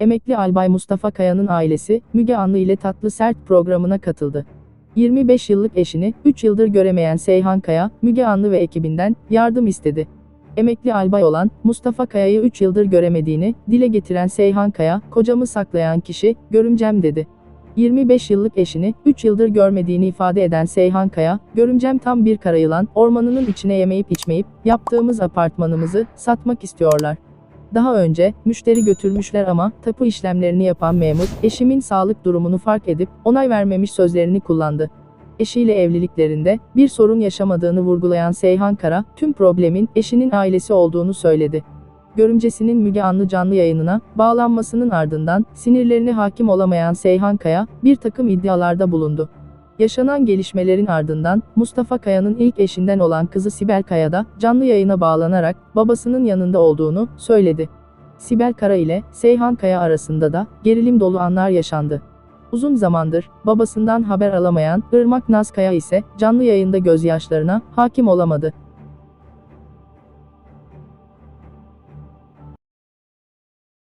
Emekli albay Mustafa Kaya'nın ailesi, Müge Anlı ile Tatlı Sert programına katıldı. 25 yıllık eşini, 3 yıldır göremeyen Seyhan Kaya, Müge Anlı ve ekibinden yardım istedi. Emekli albay olan Mustafa Kaya'yı 3 yıldır göremediğini dile getiren Seyhan Kaya, kocamı saklayan kişi, görümcem dedi. 25 yıllık eşini 3 yıldır görmediğini ifade eden Seyhan Kaya, görümcem tam bir karayılan, ormanının içine yemeyip içmeyip, yaptığımız apartmanımızı satmak istiyorlar. Daha önce, müşteri götürmüşler ama, tapu işlemlerini yapan memur, eşimin sağlık durumunu fark edip, onay vermemiş sözlerini kullandı. Eşiyle evliliklerinde, bir sorun yaşamadığını vurgulayan Seyhan Kara, tüm problemin, eşinin ailesi olduğunu söyledi. Görümcesinin Müge Anlı canlı yayınına bağlanmasının ardından sinirlerine hakim olamayan Seyhan Kaya bir takım iddialarda bulundu. Yaşanan gelişmelerin ardından Mustafa Kaya'nın ilk eşinden olan kızı Sibel Kaya da canlı yayına bağlanarak babasının yanında olduğunu söyledi. Sibel Kara ile Seyhan Kaya arasında da gerilim dolu anlar yaşandı. Uzun zamandır babasından haber alamayan Irmak Naz Kaya ise canlı yayında gözyaşlarına hakim olamadı.